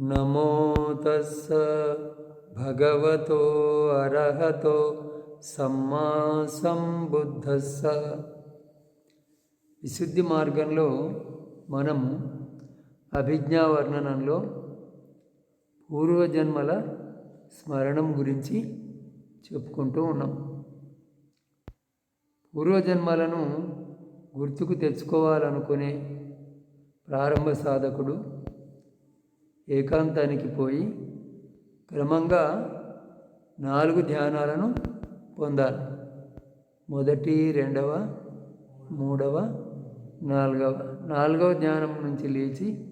నమో తస్స భగవతో అర్హతో సమ్మా సంబుద్ధస్స. విశుద్ధి మార్గంలో మనం అభిజ్ఞా వర్ణనంలో పూర్వజన్మల స్మరణం గురించి చెప్పుకుంటూ ఉన్నాం. పూర్వజన్మలను గుర్తుకు తెచ్చుకోవాలనుకునే ప్రారంభ సాధకుడు ఏకాంతానికి పోయి క్రమంగా నాలుగు ధ్యానాలను పొందాలి. మొదటి రెండవ మూడవ నాలుగవ. నాలుగవ ధ్యానం నుంచి లేచి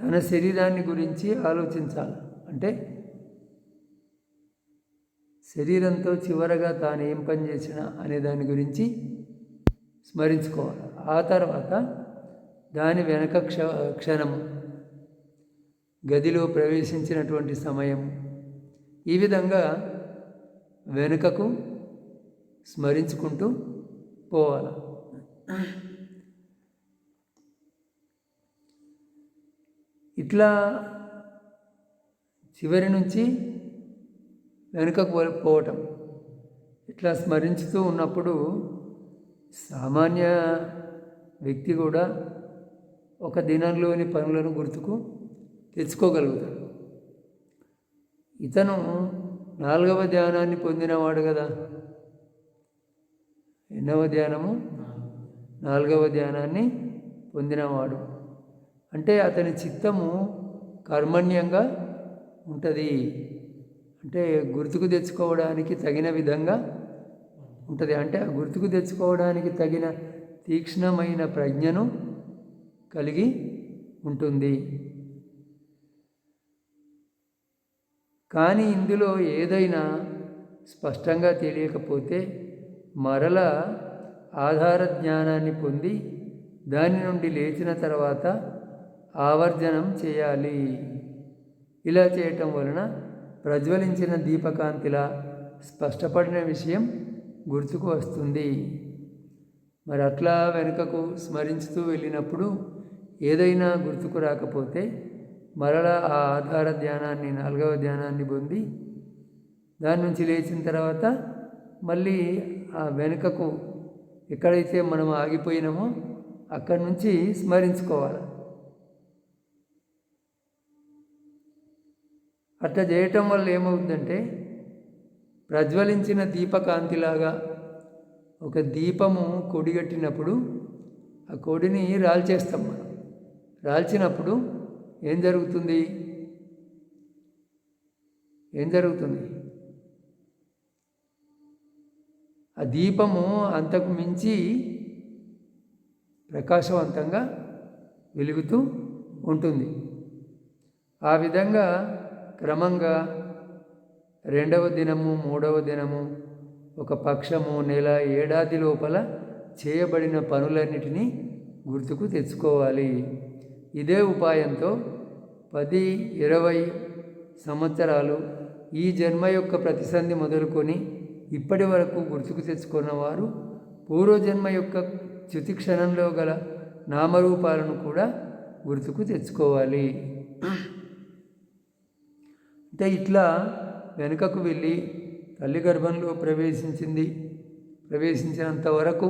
తన శరీరాన్ని గురించి ఆలోచించాలి. అంటే శరీరంతో చివరగా తాను ఏం పని చేసినా అనే దాని గురించి స్మరించుకోవాలి. ఆ తర్వాత దాని వెనక క్ష క్షణము గదిలో ప్రవేశించినటువంటి సమయం. ఈ విధంగా వెనుకకు స్మరించుకుంటూ పోవాలి. ఇట్లా చివరి నుంచి వెనుకకు పోవటం. ఇట్లా స్మరించుతూ ఉన్నప్పుడు సామాన్య వ్యక్తి కూడా ఒక దినంలోని పనులను గుర్తుకు తెచ్చుకోగలుగుతాడు. ఇతను నాలుగవ ధ్యానాన్ని పొందినవాడు కదా. ఎన్నవ ధ్యానము? నాలుగవ ధ్యానాన్ని పొందినవాడు. అంటే అతని చిత్తము కర్మణ్యంగా ఉంటుంది. అంటే గుర్తుకు తెచ్చుకోవడానికి తగిన విధంగా ఉంటుంది. అంటే ఆ గుర్తుకు తెచ్చుకోవడానికి తగిన తీక్ష్ణమైన ప్రజ్ఞను కలిగి ఉంటుంది. కానీ ఇందులో ఏదైనా స్పష్టంగా తెలియకపోతే మరల ఆధార జ్ఞానాన్ని పొంది దాని నుండి లేచిన తర్వాత ఆవర్జనం చేయాలి. ఇలా చేయటం వలన ప్రజ్వలించిన దీపకాంతిలా స్పష్టపడిన విషయం గుర్తుకు వస్తుంది. మరి అట్లా వెనుకకు స్మరించుతూ వెళ్ళినప్పుడు ఏదైనా గుర్తుకు రాకపోతే మరలా ఆ ఆధార ధ్యానాన్ని నాలుగవ ధ్యానాన్ని పొంది దాని నుంచి లేచిన తర్వాత మళ్ళీ ఆ వెనుకకు ఎక్కడైతే మనం ఆగిపోయినామో అక్కడి నుంచి స్మరించుకోవాలి. అట్లా చేయటం వల్ల ఏమవుతుందంటే ప్రజ్వలించిన దీపకాంతిలాగా ఒక దీపము కొడిగట్టినప్పుడు ఆ కొడిని రాల్చేస్తాం మనం. రాల్చినప్పుడు ఏం జరుగుతుంది? ఏం జరుగుతుంది? ఆ దీపము అంతకు మించి ప్రకాశవంతంగా వెలుగుతూ ఉంటుంది. ఆ విధంగా క్రమంగా రెండవ దినము మూడవ దినము ఒక పక్షము నెల ఏడాది లోపల చేయబడిన పనులన్నిటినీ గుర్తుకు తెచ్చుకోవాలి. ఇదే ఉపాయంతో పది ఇరవై సంవత్సరాలు ఈ జన్మ యొక్క ప్రతిసంధి మొదలుకొని ఇప్పటి వరకు గుర్తుకు తెచ్చుకున్న వారు పూర్వజన్మ యొక్క చ్యుతి క్షణంలో గల నామరూపాలను కూడా గుర్తుకు తెచ్చుకోవాలి. అంటే ఇట్లా వెనుకకు వెళ్ళి తల్లి గర్భంలో ప్రవేశించింది ప్రవేశించినంత వరకు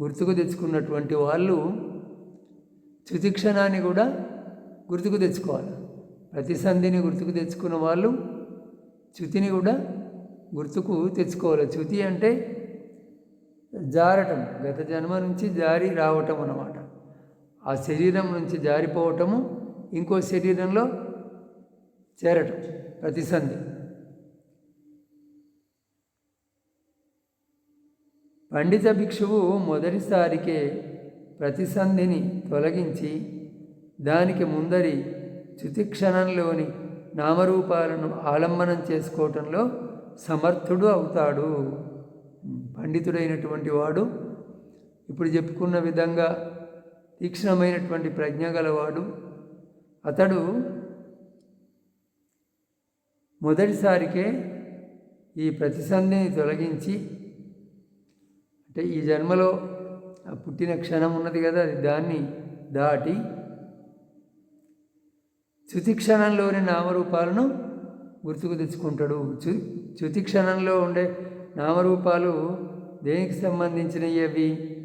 గుర్తుకు తెచ్చుకున్నటువంటి వాళ్ళు చ్యుతి క్షణాన్ని కూడా గుర్తుకు తెచ్చుకోవాలి. ప్రతి సంధిని గుర్తుకు తెచ్చుకున్న వాళ్ళు చ్యుతిని కూడా గుర్తుకు తెచ్చుకోవాలి. చ్యుతి అంటే జారటం గత జన్మ నుంచి జారి రావటం అన్నమాట. ఆ శరీరం నుంచి జారిపోవటము ఇంకో శరీరంలో చేరటం ప్రతిసంధి. పండిత భిక్షువు మొదటిసారికే ప్రతిసంధిని తొలగించి దానికి ముందరి క్షణంలోని నామరూపాలను ఆలంబనం చేసుకోవటంలో సమర్థుడు అవుతాడు. పండితుడైనటువంటి వాడు ఇప్పుడు చెప్పుకున్న విధంగా తీక్ష్ణమైనటువంటి ప్రజ్ఞ గలవాడు అతడు మొదటిసారికే ఈ ప్రతిసంధిని తొలగించి అంటే ఈ జన్మలో పుట్టిన క్షణం ఉన్నది కదా అది. దాన్ని దాటి చుతి క్షణంలోని నామరూపాలను గుర్తుకు తెచ్చుకుంటాడు. చు చుతి క్షణంలో ఉండే నామరూపాలు దేనికి సంబంధించినవి అవి?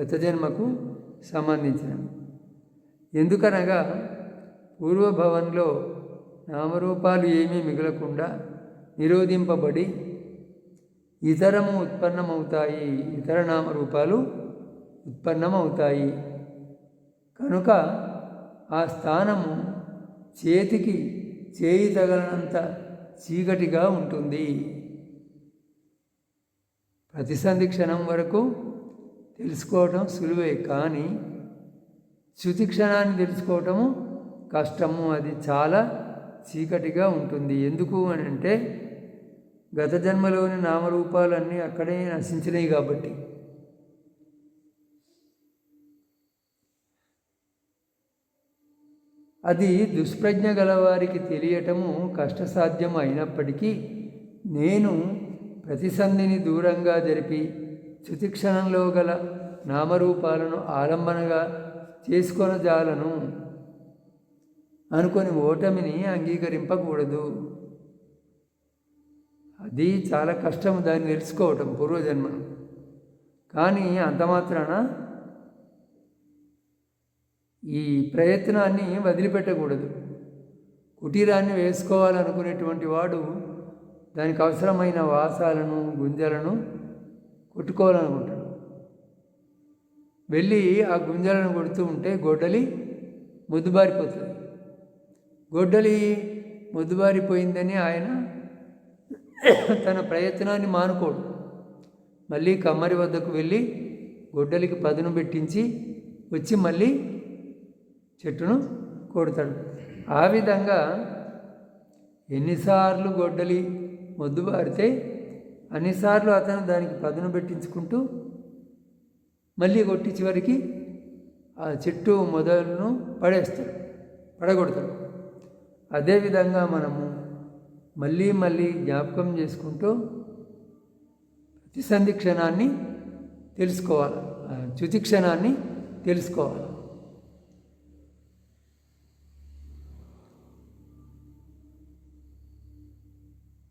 గత జన్మకు సంబంధించినవి. ఎందుకనగా పూర్వభవంలో నామరూపాలు ఏమీ మిగలకుండా నిరోధింపబడి ఇతరము ఉత్పన్నమవుతాయి. ఇతర నామరూపాలు ఉత్పన్నమవుతాయి. కనుక ఆ స్థానము చేతికి చేయి తగలనంత చీకటిగా ఉంటుంది. ప్రతిసంధి క్షణం వరకు తెలుసుకోవటం సులువే కానీ శృతి క్షణాన్ని తెలుసుకోవటము కష్టము. అది చాలా చీకటిగా ఉంటుంది. ఎందుకు అని అంటే గత జన్మలోని నామరూపాలన్నీ అక్కడే నశించినాయి కాబట్టి. అది దుష్ప్రజ్ఞ గలవారికి తెలియటము కష్టసాధ్యం అయినప్పటికీ నేను ప్రతిసంధిని దూరంగా జరిపి క్షణంలో గల నామరూపాలను ఆలంబనగా చేసుకొనజాలను అనుకొని ఓటమిని అంగీకరింపకూడదు. అది చాలా కష్టం దాన్ని తెలుసుకోవటం పూర్వజన్మ. కానీ అంత మాత్రాన ఈ ప్రయత్నాన్ని వదిలిపెట్టకూడదు. కుటీరాన్ని వేసుకోవాలనుకునేటువంటి వాడు దానికి అవసరమైన వాసాలను గుంజలను కొట్టుకోవాలనుకుంటాడు. వెళ్ళి ఆ గుంజలను కొడుతూ ఉంటే గొడ్డలి ముద్దుబారిపోతుంది. గొడ్డలి ముద్దుబారిపోయిందని ఆయన తన ప్రయత్నాన్ని మానుకోడు. మళ్ళీ కమ్మరి వద్దకు వెళ్ళి గొడ్డలికి పదును పెట్టించి వచ్చి మళ్ళీ చెట్టును కొడతాడు ఆ విధంగా ఎన్నిసార్లు గొడ్డలి మొద్దుబారితే అన్నిసార్లు అతను దానికి పదును పెట్టించుకుంటూ మళ్ళీ కొట్టి చివరికి ఆ చెట్టు మొదలను పడేస్తాడు పడగొడతాడు. అదేవిధంగా మనము మళ్ళీ మళ్ళీ జ్ఞాపకం చేసుకుంటూ ప్రతిసంధి క్షణాన్ని తెలుసుకోవాలి. చ్యుతి క్షణాన్ని తెలుసుకోవాలి.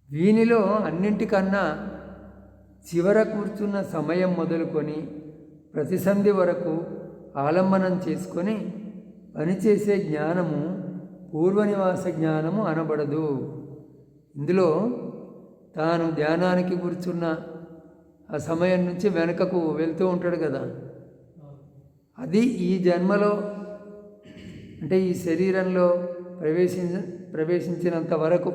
దీనిలో అన్నింటికన్నా చివర కూర్చున్న సమయం మొదలుకొని ప్రతిసంధి వరకు ఆలంబనం చేసుకొని పనిచేసే జ్ఞానము పూర్వనివాస జ్ఞానము అనబడదు. ఇందులో తాను ధ్యానానికి కూర్చున్న ఆ సమయం నుంచి వెనకకు వెళ్తూ ఉంటాడు కదా. అది ఈ జన్మలో అంటే ఈ శరీరంలో ప్రవేశించ ప్రవేశించినంత వరకు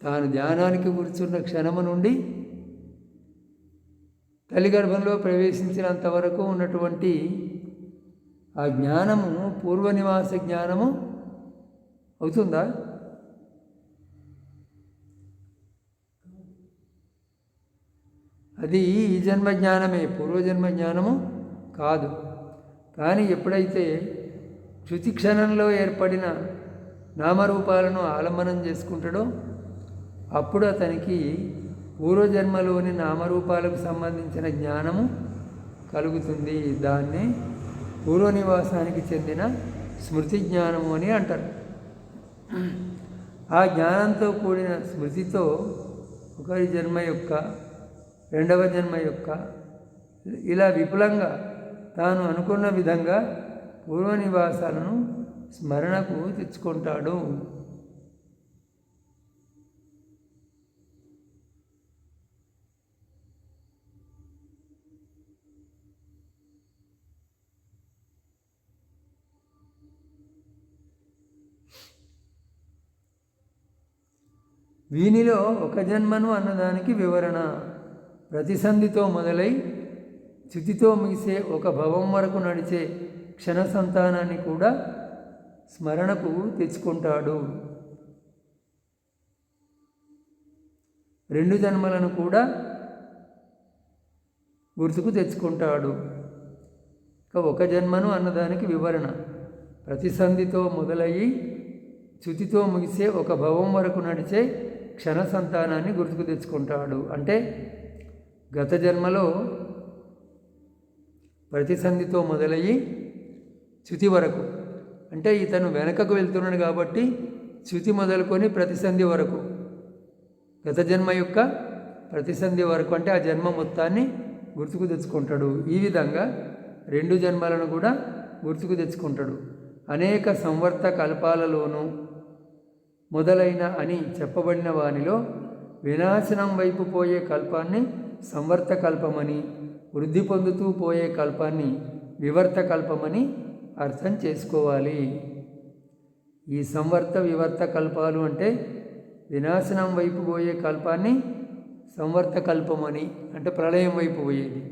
తాను ధ్యానానికి కూర్చున్న క్షణము నుండి తల్లి గర్భంలో ప్రవేశించినంత వరకు ఉన్నటువంటి ఆ జ్ఞానము పూర్వనివాస జ్ఞానము అవుతుందా? అది ఈ జన్మ జ్ఞానమే పూర్వజన్మ జ్ఞానము కాదు. కానీ ఎప్పుడైతే శృతి క్షణంలో ఏర్పడిన నామరూపాలను ఆలంబనం చేసుకుంటాడో అప్పుడు అతనికి పూర్వజన్మలోని నామరూపాలకు సంబంధించిన జ్ఞానము కలుగుతుంది. దాన్ని పూర్వనివాసానికి చెందిన స్మృతి జ్ఞానము అని అంటారు. ఆ జ్ఞానంతో కూడిన స్మృతితో ఒకరి జన్మ యొక్క రెండవ జన్మ యొక్క ఇలా విపులంగా తాను అనుకున్న విధంగా పూర్వ నివాసాలను స్మరణకు తెచ్చుకుంటాడు. వీనిలో ఒక జన్మను అన్నదానికి వివరణ. ప్రతిసంధితో మొదలై స్థితితో ముగిసే ఒక భవం వరకు నడిచే క్షణ సంతానాన్ని కూడా స్మరణకు తెచ్చుకుంటాడు. రెండు జన్మలను కూడా గుర్తుకు తెచ్చుకుంటాడు. ఒక జన్మను అన్నదానికి వివరణ. ప్రతిసంధితో మొదలయ్యి చుతితో ముగిసే ఒక భవం వరకు నడిచే క్షణ సంతానాన్ని గుర్తుకు తెచ్చుకుంటాడు. అంటే గత జన్మలో ప్రతిసంధితో మొదలయ్యి చ్యుతి వరకు అంటే ఇతను వెనకకు వెళ్తున్నాడు కాబట్టి చ్యుతి మొదలుకొని ప్రతిసంధి వరకు గత జన్మ యొక్క ప్రతిసంధి వరకు అంటే ఆ జన్మ మొత్తాన్ని గుర్తుకు తెచ్చుకుంటాడు. ఈ విధంగా రెండు జన్మలను కూడా గుర్తుకు తెచ్చుకుంటాడు. అనేక సంవర్త కల్పాలలోనూ మొదలైన అని చెప్పబడిన వానిలో వినాశనం వైపు పోయే కల్పాన్ని సంవర్త కల్పమని వృద్ధి పొందుతూ పోయే కల్పాన్ని వివర్త కల్పమని అర్థం చేసుకోవాలి. ఈ సంవర్త వివర్త కల్పాలు అంటే వినాశనం వైపు పోయే కల్పాన్ని సంవర్త కల్పమని అంటే ప్రళయం వైపు పోయేది.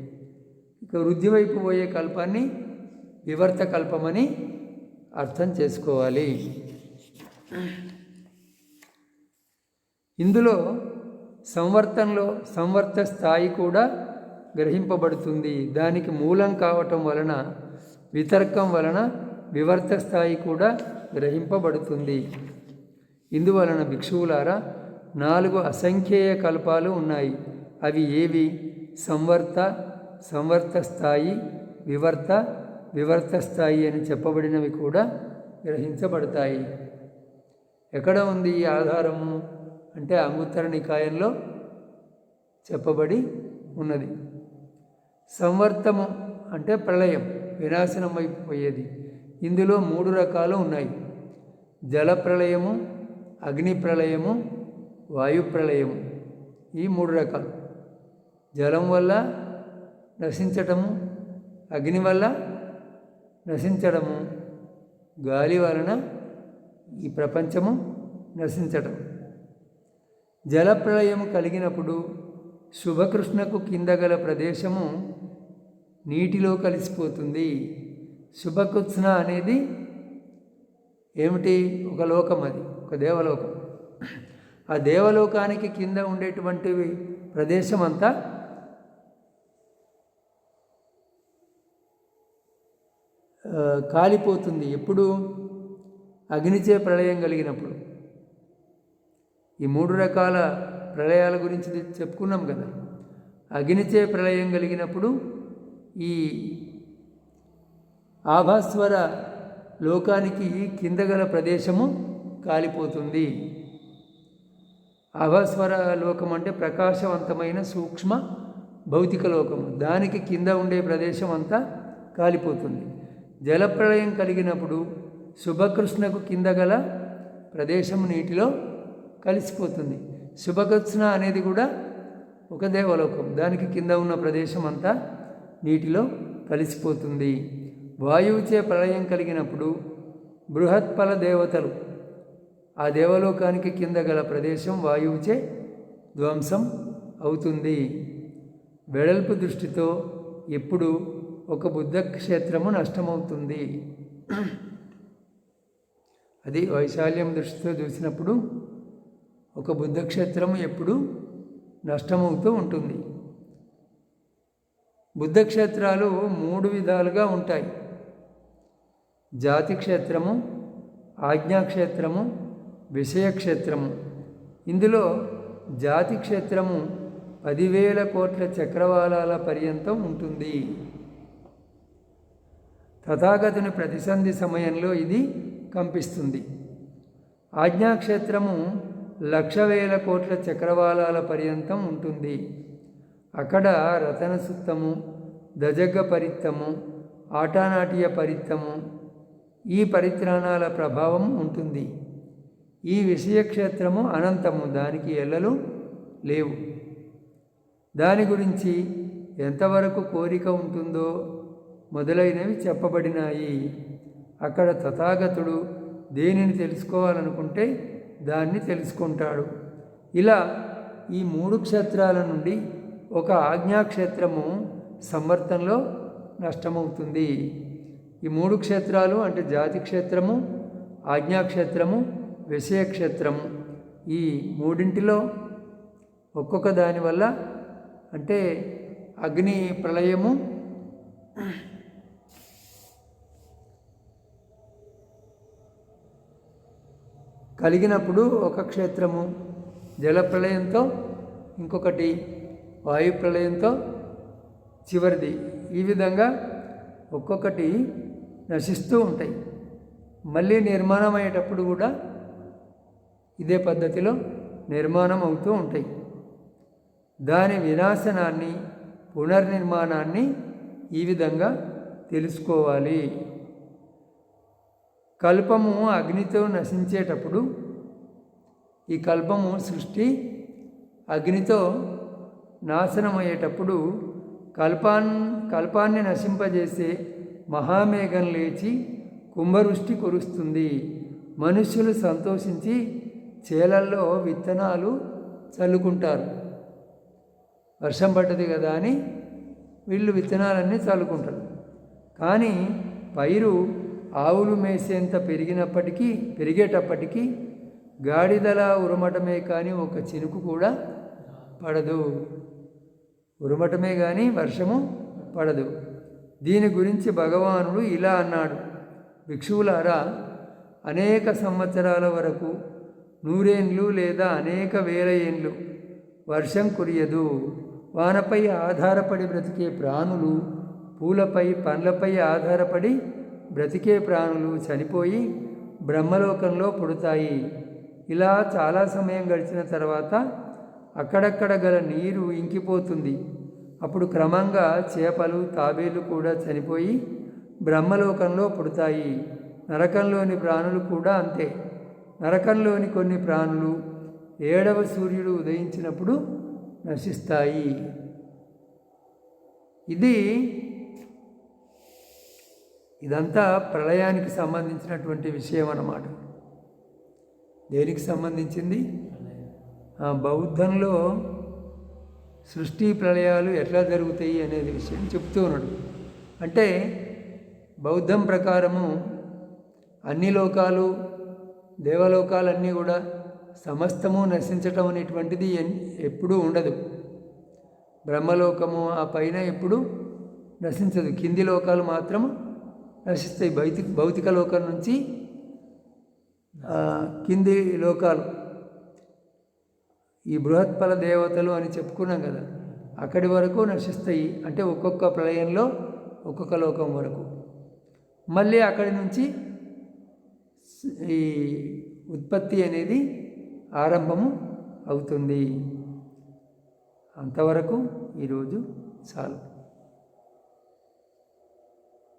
ఇక వృద్ధి వైపు పోయే కల్పాన్ని వివర్త కల్పమని అర్థం చేసుకోవాలి. ఇందులో సంవర్తంలో సంవర్త స్థాయి కూడా గ్రహింపబడుతుంది. దానికి మూలం కావటం వలన వితర్కం వలన వివర్త స్థాయి కూడా గ్రహింపబడుతుంది. ఇందువలన భిక్షువులారా నాలుగు అసంఖ్యేయ కల్పాలు ఉన్నాయి. అవి ఏవి? సంవర్త సంవర్త స్థాయి వివర్త వివర్త స్థాయి అని చెప్పబడినవి కూడా గ్రహించబడతాయి. ఎక్కడ ఉంది ఈ ఆధారము? అంటే అంగుత్తర నికాయంలో చెప్పబడి ఉన్నది. సంవర్తము అంటే ప్రళయం వినాశనం వైపు పోయేది. ఇందులో మూడు రకాలు ఉన్నాయి. జల ప్రళయము అగ్ని ప్రళయము వాయు ప్రళయము ఈ మూడు రకాలు. జలం వల్ల నశించటము అగ్ని వల్ల నశించడము గాలి వలన ఈ ప్రపంచము నశించటం. జలప్రళయం కలిగినప్పుడు శుభకృష్ణకు కింద గల ప్రదేశము నీటిలో కలిసిపోతుంది. శుభకృష్ణ అనేది ఏమిటి? ఒక లోకం అది ఒక దేవలోకం. ఆ దేవలోకానికి కింద ఉండేటువంటి ప్రదేశం అంతా కాలిపోతుంది. ఎప్పుడు? అగ్నిచే ప్రళయం కలిగినప్పుడు. ఈ మూడు రకాల ప్రళయాల గురించి చెప్పుకున్నాం కదా. అగ్నిచే ప్రళయం కలిగినప్పుడు ఈ ఆభాస్వర లోకానికి కింద గల ప్రదేశము కాలిపోతుంది. ఆభాస్వర లోకం అంటే ప్రకాశవంతమైన సూక్ష్మ భౌతిక లోకము. దానికి కింద ఉండే ప్రదేశం అంతా కాలిపోతుంది. జలప్రళయం కలిగినప్పుడు శుభకృష్ణకు కింద గల ప్రదేశం నీటిలో కలిసిపోతుంది. శుభకృష్ణ అనేది కూడా ఒక దేవలోకం. దానికి కింద ఉన్న ప్రదేశం అంతా నీటిలో కలిసిపోతుంది. వాయువుచే ప్రళయం కలిగినప్పుడు బృహత్పల దేవతలు ఆ దేవలోకానికి కింద గల ప్రదేశం వాయువుచే ధ్వంసం అవుతుంది. వెడల్పు దృష్టితో ఎప్పుడు ఒక బుద్ధ క్షేత్రము నష్టమవుతుంది. అది వైశాల్యం దృష్టితో చూసినప్పుడు ఒక బుద్ధక్షేత్రం ఎప్పుడు నష్టమవుతూ ఉంటుంది. బుద్ధక్షేత్రాలు మూడు విధాలుగా ఉంటాయి. జాతి క్షేత్రము ఆజ్ఞాక్షేత్రము విషయక్షేత్రము. ఇందులో జాతి క్షేత్రము పదివేల కోట్ల చక్రవాలాల పర్యంతం ఉంటుంది. తథాగతుని ప్రతిసంధి సమయంలో ఇది కంపిస్తుంది. ఆజ్ఞాక్షేత్రము లక్ష వేల కోట్ల చక్రవాలాల పర్యంతం ఉంటుంది. అక్కడ రతన సుత్తము దజగ పరిత్తము ఆటానాటియ పరిత్తము ఈ పరిత్రాణాల ప్రభావం ఉంటుంది. ఈ విషయక్షేత్రము అనంతము దానికి ఎల్లలు లేవు. దాని గురించి ఎంతవరకు కోరిక ఉంటుందో మొదలైనవి చెప్పబడినాయి. అక్కడ తథాగతుడు దేనిని తెలుసుకోవాలనుకుంటే దాన్ని తెలుసుకుంటాడు. ఇలా ఈ మూడు క్షేత్రాల నుండి ఒక ఆజ్ఞాక్షేత్రము సమర్థంలో నష్టమవుతుంది. ఈ మూడు క్షేత్రాలు అంటే జాతి క్షేత్రము ఆజ్ఞాక్షేత్రము విషయక్షేత్రము. ఈ మూడింటిలో ఒక్కొక్క దానివల్ల అంటే అగ్ని ప్రళయము కలిగినప్పుడు ఒక క్షేత్రము జల ప్రళయంతో ఇంకొకటి వాయు ప్రళయంతో చివరిది. ఈ విధంగా ఒక్కొక్కటి నశిస్తూ ఉంటాయి. మళ్ళీ నిర్మాణం అయ్యేటప్పుడు కూడా ఇదే పద్ధతిలో నిర్మాణం అవుతూ ఉంటాయి. దాని వినాశనాన్ని పునర్నిర్మాణాన్ని ఈ విధంగా తెలుసుకోవాలి. కల్పము అగ్నితో నశించేటప్పుడు ఈ కల్పము సృష్టి అగ్నితో నాశనమయ్యేటప్పుడు కల్పాన్ కల్పాన్ని నశింపజేసే మహామేఘం లేచి కుంభవృష్టి కురుస్తుంది. మనుష్యులు సంతోషించి చేలల్లో విత్తనాలు చల్లుకుంటారు. వర్షం పడ్డది కదా అని వీళ్ళు విత్తనాలన్నీ చల్లుకుంటారు. కానీ పైరు ఆవులు మేసేంత పెరిగినప్పటికీ పెరిగేటప్పటికీ గాడిదల ఉరమటమే కానీ ఒక చినుకు కూడా పడదు. ఉరమటమే కానీ వర్షము పడదు. దీని గురించి భగవానుడు ఇలా అన్నాడు. భిక్షువులారా అనేక సంవత్సరాల వరకు నూరేండ్లు లేదా అనేక వేల ఏండ్లు వర్షం కురియదు. వానపై ఆధారపడి బ్రతికే ప్రాణులు పూలపై పండ్లపై ఆధారపడి బ్రతికే ప్రాణులు చనిపోయి బ్రహ్మలోకంలో పుడతాయి. ఇలా చాలా సమయం గడిచిన తర్వాత అక్కడక్కడ గల నీరు ఇంకిపోతుంది. అప్పుడు క్రమంగా చేపలు తాబేలు కూడా చనిపోయి బ్రహ్మలోకంలో పుడతాయి. నరకంలోని ప్రాణులు కూడా అంతే. నరకంలోని కొన్ని ప్రాణులు ఏడవ సూర్యుడు ఉదయించినప్పుడు నశిస్తాయి. ఇది ఇదంతా ప్రళయానికి సంబంధించినటువంటి విషయం అన్నమాట. దేనికి సంబంధించింది? ఆ బౌద్ధంలో సృష్టి ప్రళయాలు ఎట్లా జరుగుతాయి అనేది విషయం చెప్తూ ఉన్నాడు. అంటే బౌద్ధం ప్రకారము అన్ని లోకాలు దేవలోకాలన్నీ కూడా సమస్తము నశించటం అనేటువంటిది ఎన్- ఎప్పుడూ ఉండదు. బ్రహ్మలోకము ఆ పైన ఎప్పుడు నశించదు. కింది లోకాలు మాత్రం నశిస్తాయి భౌతిక భౌతిక లోకం నుంచి కింది లోకాలు. ఈ బృహత్ఫల దేవతలు అని చెప్పుకున్నాం కదా అక్కడి వరకు నశిస్తాయి. అంటే ఒక్కొక్క ప్రళయంలో ఒక్కొక్క లోకం వరకు. మళ్ళీ అక్కడి నుంచి ఈ ఉత్పత్తి అనేది ఆరంభము అవుతుంది. అంతవరకు ఈరోజు చాలు.